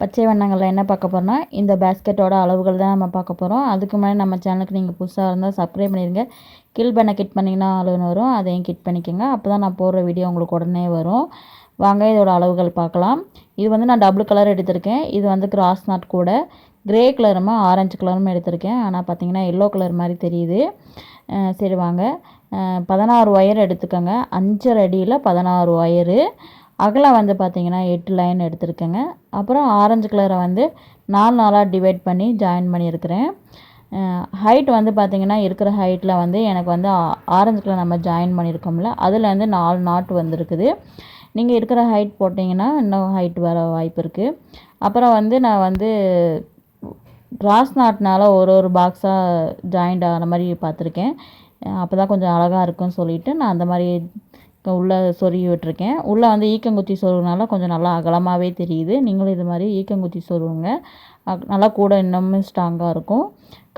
பச்சை வண்ணங்களில் என்ன பார்க்க போகிறோம்னா இந்த பேஸ்கெட்டோட அளவுகள் தான் நம்ம பார்க்க போகிறோம் அதுக்கு முன்னாடி நம்ம சேனலுக்கு நீங்கள் புதுசாக இருந்தால் சப்ஸ்கிரைப் பண்ணிடுங்க கீழ் பண்ண கிட் பண்ணிங்கன்னா அளவுன்னு வரும். அதையும் கிட் பண்ணிக்கோங்க. அப்போ தான் நான் போடுற வீடியோ உங்களுக்கு உடனே வரும். வாங்க இதோட அளவுகள் பார்க்கலாம். இது வந்து நான் டபுள் கலர் எடுத்திருக்கேன். இது வந்து கிராஸ் நாட் கூட. கிரே கலருமா ஆரஞ்சு கலரும் எடுத்திருக்கேன். ஆனால் பார்த்தீங்கன்னா எல்லோ கலர் மாதிரி தெரியுது. சரி வாங்க. பதினாறு ஒயர் எடுத்துக்கோங்க. அஞ்சரை அடியில் பதினாறு ஒயரு அகலம் வந்து பார்த்திங்கன்னா எட்டு லைன் எடுத்திருக்கேங்க. அப்புறம் ஆரஞ்சு கலரை வந்து நாலு நாளாக டிவைட் பண்ணி ஜாயின் பண்ணியிருக்கிறேன். ஹைட் வந்து பார்த்திங்கன்னா இருக்கிற ஹைட்டில் வந்து எனக்கு வந்து ஆரஞ்சு கலர் நம்ம ஜாயின் பண்ணியிருக்கோம்ல அதில் வந்து நாலு நாட் வந்திருக்குது. நீங்கள் இருக்கிற ஹைட் போட்டிங்கன்னா இன்னும் ஹைட் வர வாய்ப்பு இருக்குது அப்புறம் வந்து நான் வந்து கிராஸ் நாட்னால் ஒரு ஒரு பாக்ஸாக ஜாயிண்ட் ஆகிற மாதிரி பார்த்துருக்கேன். அப்போ தான் கொஞ்சம் அழகாக இருக்கும்னு சொல்லிவிட்டு நான் அந்த மாதிரி உள்ளே சொருகி விட்டுருக்கேன். உள்ளே வந்து ஈக்கங்குத்தி சொருகினால கொஞ்சம் நல்லா அகலமாகவே தெரியுது. நீங்களும் இது மாதிரி ஈக்கங்குத்தி சொருவுங்க நல்லா கூட இன்னமும் ஸ்ட்ராங்காக இருக்கும்.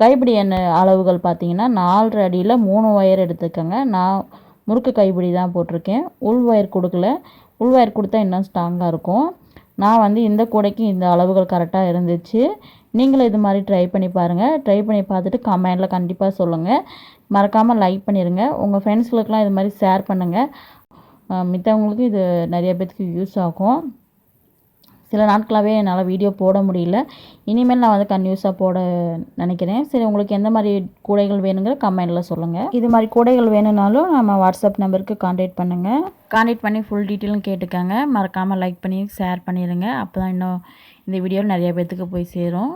கைப்பிடி எண்ணெய் அளவுகள் பார்த்தீங்கன்னா நாலரை அடியில் மூணு ஒயர் எடுத்துக்கோங்க. நான் முறுக்கு கைப்பிடி தான் போட்டிருக்கேன். உள் ஒயர் கொடுக்கல. உள் ஒயர் கொடுத்தா இன்னும் ஸ்ட்ராங்காக இருக்கும். நான் வந்து இந்த கூடைக்கு இந்த அளவுகள் கரெக்டாக இருந்துச்சு. நீங்களும் இது மாதிரி ட்ரை பண்ணி பாருங்கள் ட்ரை பண்ணி பார்த்துட்டு கமெண்டில் கண்டிப்பாக சொல்லுங்கள் மறக்காமல் லைக் பண்ணிடுங்க உங்கள் ஃப்ரெண்ட்ஸ்களுக்கெலாம் இது மாதிரி ஷேர் பண்ணுங்கள் மித்தவங்களுக்கு இது நிறைய பேத்துக்கு யூஸ் ஆகும். சில நாட்களாகவே என்னால் வீடியோ போட முடியல. இனிமேல் நான் வந்து கன்யூஸாக போட நினைக்கிறேன். சரி உங்களுக்கு எந்த மாதிரி கூடைகள் வேணுங்கிற கமெண்டில் சொல்லுங்கள் இது மாதிரி கூடைகள் வேணும்னாலும் நம்ம வாட்ஸ்அப் நம்பருக்கு காண்டாக்ட் பண்ணுங்கள் காண்டாக்ட் பண்ணி ஃபுல் டீட்டெயிலும் கேட்டுக்காங்க. மறக்காமல் லைக் பண்ணி ஷேர் பண்ணிடுங்க அப்போ தான் இன்னும் இந்த வீடியோ நிறைய பேர்த்துக்கு போய் சேரும்.